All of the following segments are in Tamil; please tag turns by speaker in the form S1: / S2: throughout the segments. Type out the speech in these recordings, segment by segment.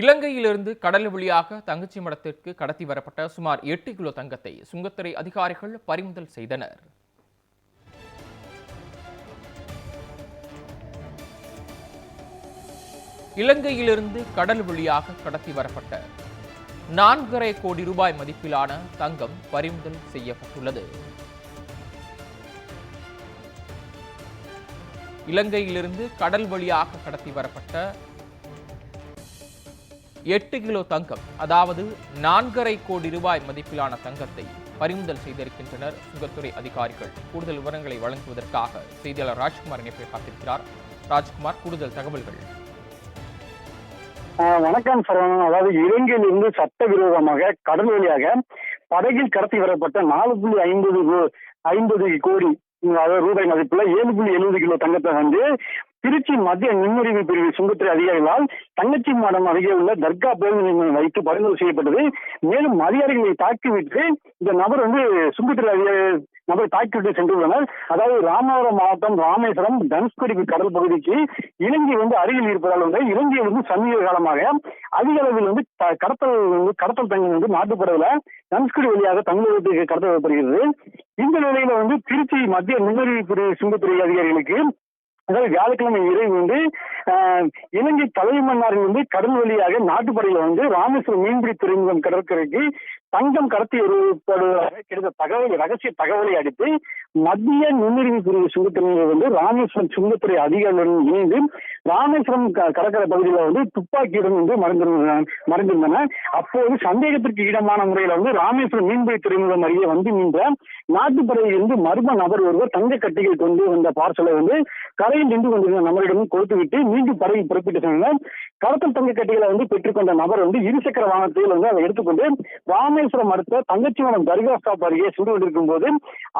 S1: இலங்கையிலிருந்து கடல் வழியாக தங்கச்சி மடத்திற்கு கடத்தி வரப்பட்ட சுமார் எட்டு கிலோ தங்கத்தை சுங்கத்துறை அதிகாரிகள் பறிமுதல் செய்தனர். இலங்கையிலிருந்து கடல் வழியாக கடத்தி வரப்பட்ட நான்கரை கோடி ரூபாய் மதிப்பிலான தங்கம் பறிமுதல் செய்யப்பட்டுள்ளது. இலங்கையிலிருந்து கடல் வழியாக கடத்தி வரப்பட்ட எட்டு கிலோ தங்கம் அதாவது நான்கரை கோடி ரூபாய் மதிப்பிலான தங்கத்தை பறிமுதல் செய்திருக்கின்றனர் சுங்கத்துறை அதிகாரிகள். கூடுதல் விவரங்களை வழங்குவதற்காக செய்தியாளர் ராஜ்குமார் இணைப்பை பார்த்திருக்கிறார். ராஜ்குமார் கூடுதல் தகவல்கள்.
S2: வணக்கம் சரவணன். அதாவது இலங்கையில் இருந்து சட்டவிரோதமாக கடல் வழியாக படகில் கடத்தி வரப்பட்ட நாலு புள்ளி ஐம்பது ஐம்பது கோடி அதாவது ரூபாய் மதிப்புல ஏழு புள்ளி எழுபது கிலோ தங்கத்தை வந்து திருச்சி மத்திய நுண்ணறிவு பிரிவு சுங்கத்துறை அதிகாரிகளால் தங்கச்சி மாடம் அருகே உள்ள தர்கா பேருந்து நிலையம் வைத்து பறிமுதல் செய்யப்பட்டது. மேலும் அதிகாரிகளை தாக்கிவிட்டு இந்த நபர் வந்து சுங்கத்துறை அதிகாரி நபர் தாக்கிவிட்டு சென்றுள்ளனர் அதாவது ராமநாதபுரம் மாவட்டம் ராமேஸ்வரம் தனுஷ்கோடி கடல் பகுதிக்கு இலங்கை வந்து அருகில் இருப்பதால் வந்து இலங்கை வந்து சமீப காலமாக அதிக அளவில் வந்து த- கடத்தல் வந்து கடத்தல் தங்கம் வந்து நாட்டுப்படவுல தனுஷ்கோடி வழியாக தமிழகத்துக்கு கடத்தப்படுகிறது. இந்த நிலையில வந்து திருச்சி மத்திய நுண்ணறிவு பிரிவு சுங்கத்துறை அதிகாரிகளுக்கு அதாவது வியாழக்கிழமை இரவு வந்து ஆஹ், இலங்கை தலைமன்னாரில் வந்து கடல் வழியாக நாட்டுப்படையில வந்து ராமேஸ்வரம் மீன்பிடி துறைமுகம் கடற்கரைக்கு தங்கம் கடத்தி வருவதாக கிடைத்த தகவல் ரகசிய தகவலை அடுத்து மத்திய நுண்ணறிவு பிரிவு சுங்கத்துறையினர் வந்து ராமேஸ்வரம் சுங்கத்துறை அதிகாரிகளுடன் இணைந்து ராமேஸ்வரம் க- கடற்கரை பகுதியில் வந்து துப்பாக்கியுடன் வந்து மறைந்திருந்தன மறைந்திருந்தன. அப்போது சந்தேகத்திற்கு இடமான முறையில் வந்து ராமேஸ்வரம் மீன்பிடி துறைமுகம் அருகே வந்து நின்ற நாட்டுப்படையிலிருந்து மர்ம நபர் ஒருவர் தங்க கட்டிகள் கொண்டு வந்த பார்சலை வந்து கரையில் நின்று கொண்டிருந்த நபரிடம் கொடுத்துவிட்டு மீண்டும் படையில் புறப்பட்டு சென்றனர். கடத்தல் தங்க கட்டிகளை வந்து பெற்றுக்கொண்ட நபர் வந்து இருசக்கர வாகனத்தில் வந்து அதை எடுத்துக்கொண்டு ராமேஸ்வரம் அடுத்த தங்கச்சிவனம் தர்கா ஸ்டாப் அருகே சென்று கொண்டிருக்கும் போது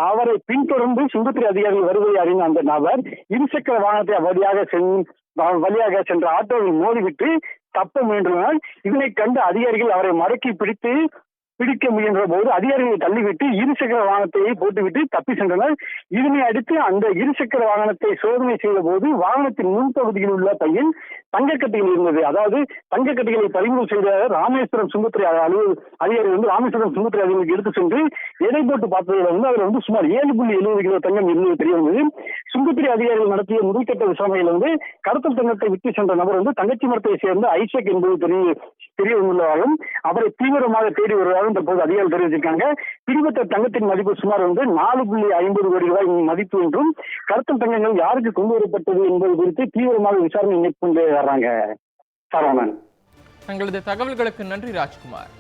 S2: அவரை பின்தொடர்ந்து சுங்கத்துறை அதிகாரி வருவதை அறிந்த அந்த நபர் இருசக்கர வாகனத்தை வழியாக சென் வழியாக சென்ற ஆட்டோவில் மோதிவிட்டு தப்ப முயன்றனர் இதனை கண்டு அதிகாரிகள் அவரை மடக்கி பிடித்து பிடிக்க முயன்ற போது அதிகாரிகளை தள்ளிவிட்டு இருசக்கர வாகனத்தை போட்டுவிட்டு தப்பி சென்றனர். இதனை அடுத்து அந்த இருசக்கர வாகனத்தை சோதனை செய்த போது வாகனத்தின் முன்பகுதியில் உள்ள பையில் தங்கக்கட்டிகள் இருந்தது. அதாவது தங்கக்கட்டிகளை பறிமுதல் செய்த ராமேஸ்வரம் சுங்கத்துறை அலுவல் அதிகாரி வந்து ராமேஸ்வரம் சுங்கத்துறை அதிகாரிகளுக்கு எடுத்து சென்று எடை போட்டு பார்த்ததுல வந்து அதுல வந்து சுமார் ஏழு புள்ளி எழுபது கிலோ தங்கம் இருந்தது தெரிய வந்தது. சுங்கத்துறை அதிகாரிகள் நடத்திய முதல்கட்ட விசாரணையில் வந்து கடத்தல் தங்கத்தை விட்டு சென்ற நபர் வந்து தங்கச்சி மரத்தை சேர்ந்த ஐசக் என்பது தெரிய தெரிய வந்துள்ளதாகவும் அவரை தீவிரமாக தேடி வருவதாகவும் தற்போது அதிகாரிகள் தெரிவிச்சிருக்காங்க. பிரிவத்த தங்கத்தின் மதிப்பு சுமார் வந்து நாலு புள்ளி ஐம்பது கோடி ரூபாய் மதிப்பு என்றும் கடத்தல் தங்கங்கள் யாருக்கு கொண்டு வரப்பட்டது என்பது குறித்து தீவிரமாக விசாரணை மேற்கொண்டு வர்றாங்க. சரவணன்
S1: தங்களது தகவல்களுக்கு நன்றி ராஜ்குமார்.